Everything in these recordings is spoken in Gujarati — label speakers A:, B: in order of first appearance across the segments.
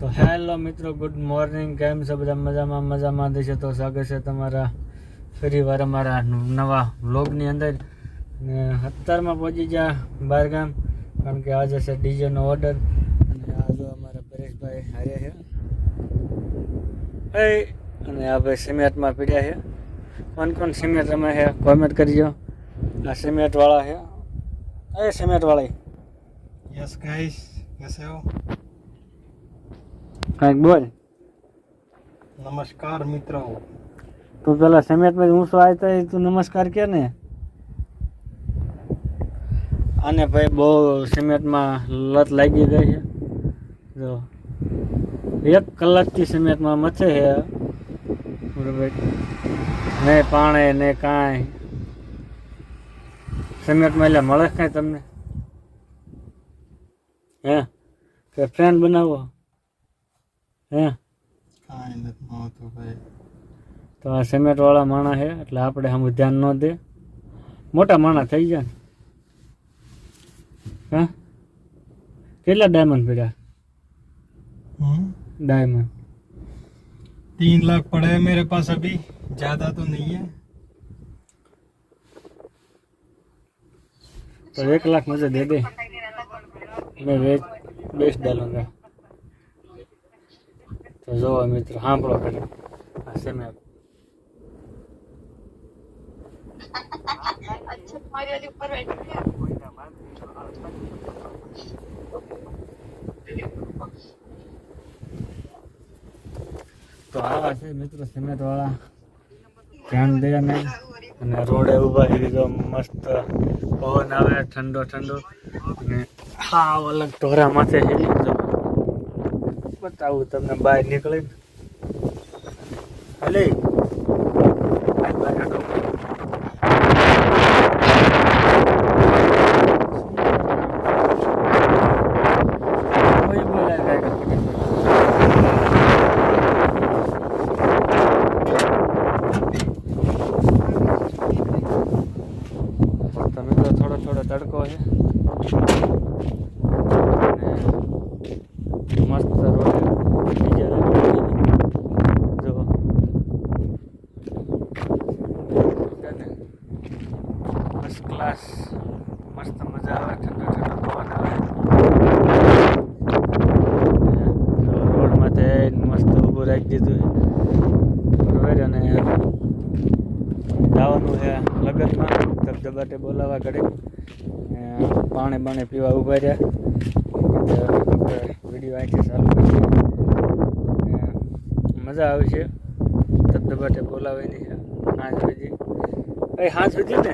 A: તો હેલો મિત્રો, ગુડ મોર્નિંગ. કેમ છે બધા? મજામાં મજામાં. દેશે તો સ્વાગત છે તમારા ફરીવાર અમારા નવા વ્લોગની અંદર. અને અત્યારમાં પહોંચી ગયા બહારગામ કારણ કે આજે છે ડીજેનો ઓર્ડર. અને આ જો અમારા પરેશભાઈ હાર્યા છે. એ, અને આ ભાઈ સિમેન્ટમાં પીડ્યા છે. કોણ કોણ સિમેન્ટ રમે છે કોમેન્ટ કરજો. આ સિમેન્ટવાળા છે. એ સિમેન્ટવાળી.
B: યસ ગાઈસ કેસે હો
A: કાંઈક બોલ.
B: નમસ્કાર મિત્રો.
A: તો પેલા સમેટમાં હું શું આવતા તું નમસ્કાર કે ને? અને ભાઈ બહુ સિમેન્ટમાં લત લાગી ગઈ છે. જો એક કલાકથી સિમેન્ટમાં મચે છે. નહીં પાણે નહીં કાંઈ. સિમેન્ટમાં એટલે મળે કાંઈ તમને? હે? કે ફેન બનાવો? હે
B: કાંઈ નથી મળતું ભાઈ
A: તો આ સિમેન્ટવાળા માણસ છે એટલે આપણે આમ ધ્યાન ન દે મોટા માણસ થઈ ગયા ને હા કેટલા ડાયમંડ પડ્યા
B: हम्म
A: ડાયમંડ
B: तीन लाख पड़े हैं मेरे पास अभी ज्यादा तो नहीं है
A: तो एक लाख मुझे दे दे मैं बेच बेच डालूंगा તો જોવો મિત્ર, સાંભળો પેલા આ
C: સેમે
A: તો આવા છે મિત્રો સિમેન્ટ ધ્યાન દે ને અને રોડે ઊભા રહી જો મસ્ત પવન આવે, ઠંડો ઠંડો. અને હા, અલગ ઢોરા માથે છે. બતાવું તમને બહાર નીકળી હલે બહાર બહાર હાલો. કોઈ બોલાય કાંઈ. તો મિત્રો થોડો થોડો તડકો છે અને મસ્ત રોડ ડીજે જો ફર્સ્ટ ક્લાસ મસ્ત મજા આવે ઠંડો ઠંડો પવન આવે રોડ માથે મસ્ત ઊભું રાખી દીધું છે બરોબર અને જવાનું છે લગનમાં ધબધબાટે બોલાવવા ઘડી પાણી બાણી પીવા ઊભા રહ્યા. વીડિયો અહીંથી ચાલુ મજા આવે છે. ધબધબાટે બોલાવાની છે. હાથ સુધી એ હાથ સુધી ને?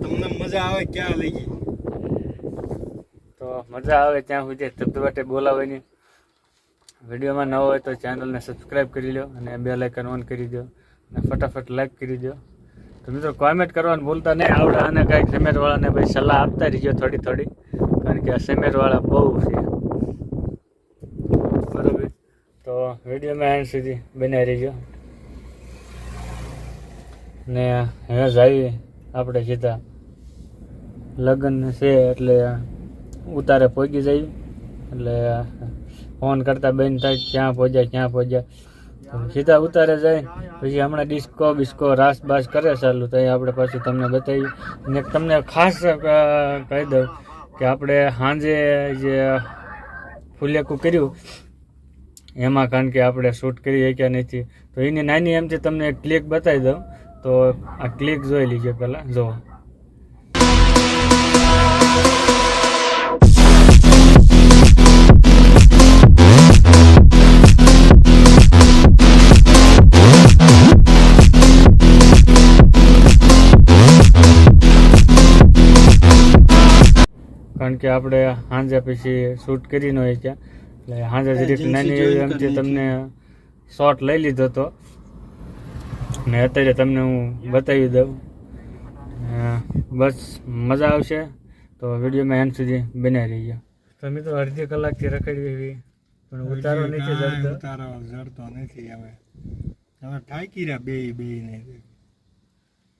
B: તમને મજા આવે ક્યાં લઈ ગઈ?
A: તો મજા આવે ત્યાં સુધી ધબધબાટે બોલાવાની. વિડીયોમાં ન હોય તો ચેનલને સબસ્ક્રાઈબ કરી લો અને બે લાઇકન ઓન કરી દો અને ફટાફટ લાઈક કરી દો તો મિત્રો કોમેન્ટ કરવાનું ભૂલતા નહીં. આવડે અને કાંઈક સિમેન્ટવાળાને ભાઈ સલાહ આપતા રહીજો થોડી થોડી. કારણ કે આ સિમેન્ટવાળા બહુ છે. બરાબર? તો વિડીયોમાં એન્ડ સુધી બનાવી રહીજો. ને હવે જઈએ આપણે સીધા. લગ્ન છે એટલે ઉતારે પહોંચી જઈએ એટલે ફોન કરતા બેન થાય ક્યાં પહોંચ્યા ક્યાં પહોંચ્યા? સીધા ઉતારે જાય. પછી હમણાં ડિસ્કો બિસ્કો રાસ બાસ કરે ચાલુ. તો આપણે પાછું તમને બતાવી. ને તમને ખાસ કહી દઉં કે આપણે સાંજે જે ફુલેકું કર્યું, એમાં કારણ કે આપણે શૂટ કરી શક્યા નથી. તો એની નાની એમથી તમને ક્લિક બતાવી દઉં. તો આ ક્લિક જોઈ લીજો પહેલાં. જુઓ. કે આપણે સાંજે પછી શૂટ કરીને હોય ત્યાં એટલે સાંજે જરીક નાની એમથી તમને શોટ લઈ લીધો હતો ને અત્યારે તમને હું બતાવી દઉં. બસ મજા આવશે. તો વિડીયોમાં એન્ડ સુધી બનાવી રહીએ. તો મિત્રો અડધી કલાકથી રખડી એવી પણ ઉતારો નથી જડતો
B: ઉતારો જડતો નથી હવે. હવે ઠાકી રહ્યા બે બે ને.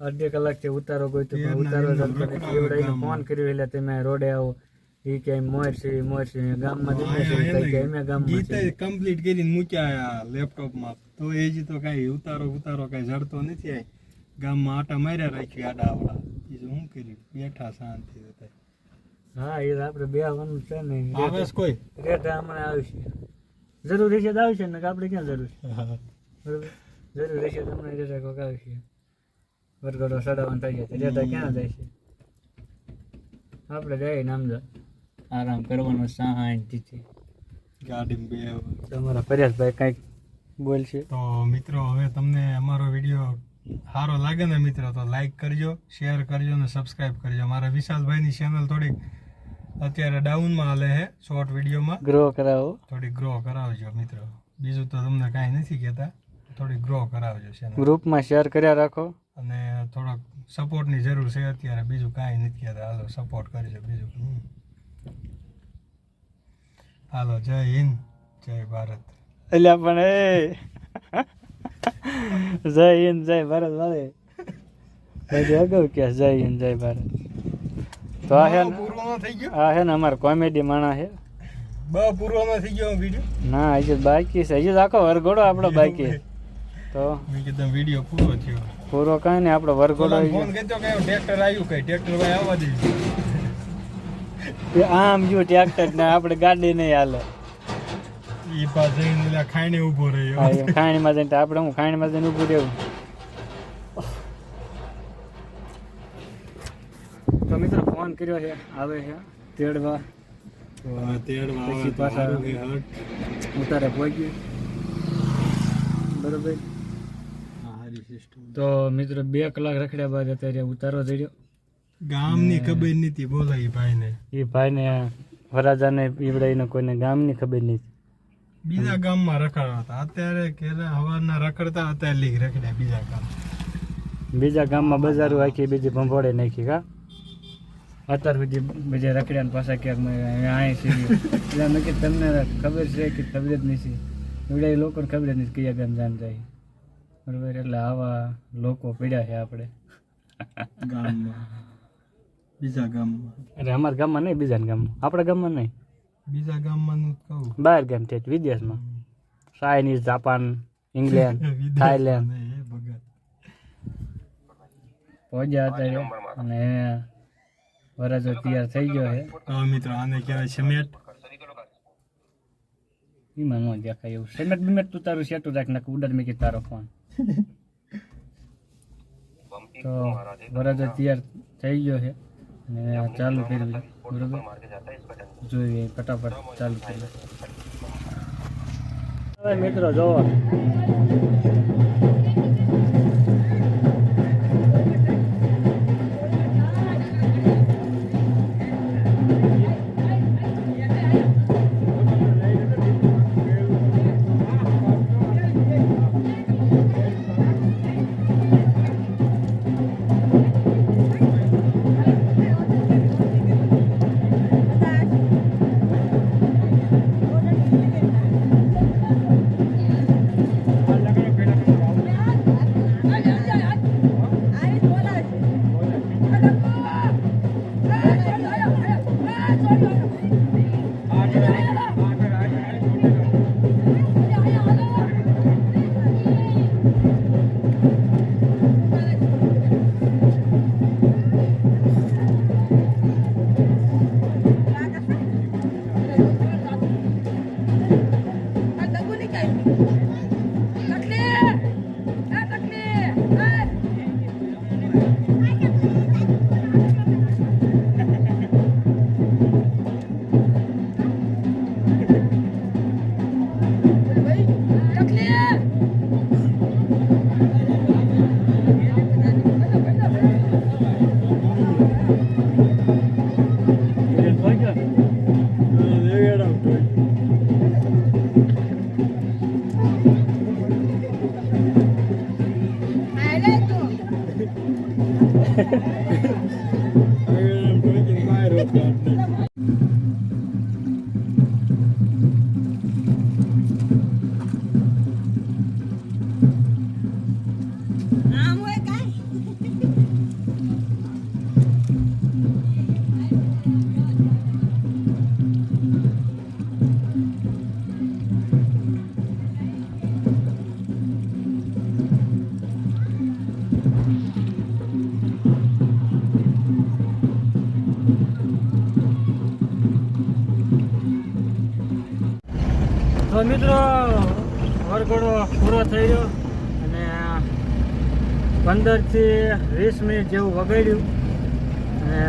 A: અડધી કલાકથી ઉતારો ગયો તો ઉતારો જડતો નથી.
B: એવડાઈને
A: ફોન કર્યો એટલે તમે રોડે આવો. એ કે મોર છે ગામમાં જઈને છે કે અમે ગામમાં છે
B: કમ્પ્લીટ કરીને મૂક્યા લેપટોપમાં તો એ જ તો કઈ ઉતારો ઉતારો કઈ જડતો નથી આ ગામમાં આટા માર્યા રાખ્યું આડા આવડા. શું કર્યું? બેઠા શાંતિ
A: હા એ આપણે બે આવવાનું છે ને.
B: આવે કોઈ?
A: રેટ હમણાં આવશે. જરૂર રહેશે તો આવશે ને કે આપણે ક્યાં જરૂર છે? બરોબર? જરૂર રહેશે તો હમણાં રેટા કોક આવશે. વરઘોડો સડાવવાનું થઈ જાય રેટા ક્યાં જાય છે? આપણે જઈએ નામદા આરામ કરવાનો શાંતિથી
B: ગાડી બે
A: તમારા પરેશભાઈ કંઈક બોલશે
B: તો મિત્રો હવે તમને અમારો વીડિયો સારો લાગે ને મિત્રો તો લાઈક કરજો શેર કરજો અને સબસ્ક્રાઈબ કરજો. મારા વિશાલભાઈની ચેનલ થોડીક અત્યારે ડાઉનમાં હાલે છે શોર્ટ વિડીયોમાં.
A: ગ્રો કરાવો.
B: થોડી ગ્રો કરાવજો મિત્રો. બીજું તો તમને કાંઈ નથી કહેતા. થોડી ગ્રો કરાવજો ચેનલ
A: ગ્રુપમાં શેર કર્યા રાખો.
B: અને થોડોક સપોર્ટની જરૂર છે અત્યારે. બીજું કાંઈ નથી કહેતા. હાલો સપોર્ટ કરજો બીજું. હાલો જય હિન્દ જય ભારત.
A: એટલે પણ એ. જય હિન્દ જય ભારત વાલે. હજી અગાઉ કે જય હિન્દ જય ભારત? તો આ
B: ગયો.
A: આ હે ને અમારા કોમેડી માણા છે
B: બા પૂર્વમાં થઈ ગયો વીડિયો
A: ના હજી બાકી છે. હજી આખો વરઘોડો આપણો બાકી તો
B: મેં કીધું વીડિયો પૂરો થયો.
A: પૂરો કાંઈ નહીં આપણો વરઘોડો
B: ફોન કરતો કે ટ્રેક્ટર આવ્યું કઈ? ટ્રેક્ટર ભાઈ આવવા દેજો.
A: આમ જો ટ્રેક્ટર ને આપણે ગાડી નહીં હાલે.
B: ઈ પાસે એટલે ખાઈને ઊભો
A: હા,
B: રહ્યો
A: એમ ખાણીમાં જઈને તો આપણે હું ખાણીમાં જઈને ઊભું રહેવું. તો મિત્રો ફોન કર્યો છે આવે છે તેડવા.
B: હા,
A: પછી
B: તો
A: પાછા-. ઉતારે પહોંચ્યું બરોબર.
B: હા.
A: તો મિત્રો બે કલાક રખડ્યા બાદ અત્યારે ઉતારો થયો
B: ગામની ખબર નથી બોલાય ભાઈને.
A: એ ભાઈને વરાજાને પીવડાઈને કોઈને ગામની ખબર નહીં
B: બીજા ગામમાં રખડતા હતા. અત્યારે કેરા હવારના રખડતા અત્યારે લીક રખડ્યા બીજા ગામ
A: બીજા ગામમાં બજારો આખી બીજી ભંભોળે નાખી કા અત્યાર સુધી બીજા રખડ્યા પાછા ક્યાંક મેં અહીં છે. એટલે મેં તમને ખબર છે કે જ નથી. એવડા લોકોને ખબર નથી કયા ગામ જાણ જાય. બરોબર? એટલે આવા લોકો પીડ્યા છે આપણે.
B: ગામમાં. બીજા ગામમાં.
A: અરે અમારા ગામમાં નહીં બીજા ગામમાં. આપણા ગામમાં નહીં.
B: બીજા ગામમાં નું કહું.
A: બહાર ગામ છે વિદેશમાં. ચાઇનીઝ જાપાન ઇંગ્લેન્ડ થાઈલેન્ડ પહોંચ્યા અત્યારે અને વરાજો તૈયાર થઈ ગયો છે.
B: તો મિત્રો આને કહેવાય સમેટ
A: એમાં ન દેખાય એવું. સિમેન્ટ બિમેન્ટ તું તારું સેટું રાખ નાખ ઉડર મેં તારો ફોન તો વરાજો તૈયાર થઈ ગયો છે. અને ચાલુ કર્યું બરોબર? જોઈએ ફટાફટ ચાલુ કર્યું હવે મિત્રો જોવો. મિત્રો, વરઘોડો પૂરો થઈ ગયો અને પંદરથી વીસ મિનિટ જેવું વગાડ્યું. અને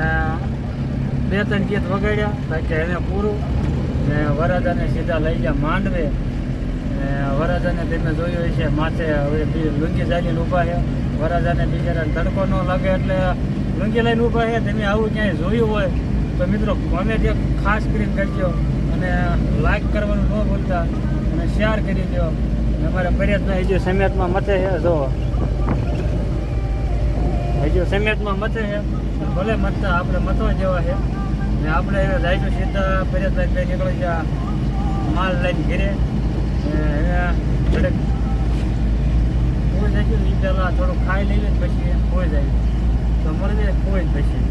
A: બે ત્રણ ગીત વગાડ્યા, બાકી એને પૂરું. ને વરદાને સીધા લઈ ગયા માંડવે. ને વરદાને તમે જોયું હશે, માથે હવે લુંગી ચાલીને ઊભા છે. વરદાને બિચારાને તડકો ન લાગે એટલે લુંગી લઈને ઊભા છે. તમે આવું ક્યાંય જોયું હોય તો મિત્રો, કોમેન્ટ જે ખાસ કરીને કરજો. અને લાઈક કરવાનું ન ભૂલતા અને શેર કરી દો. અમારા પર્યટન હજુ સમેતમાં મથે છે જો હજુ સમેતમાં મથે છે. ભલે મતતા આપણે મથવા જેવા છે. ને આપણે એને સીધા પર્યટન કઈ નીકળી છે માલ લઈને ઘેરે. થોડેક કોઈ જાય પહેલાં થોડુંક ખાઈ લઈએ પછી કોઈ જાય. તો મળી જાય, કોઈ પછી.